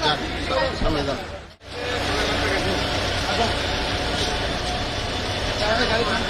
자, 3만 원. Bye.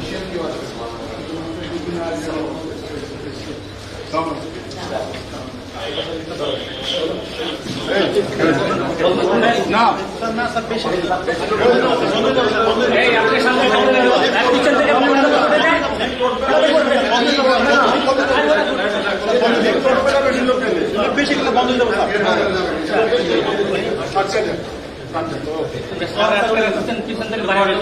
সামনে যান নন essential কেউ আছে Tamam. না এই আপনার সামনে বন্ধ করে দাও। আর পিছন থেকে বন্ধ করে দেয়। বেশি বন্ধ হয়ে যাবে পিছন থেকে বাইরে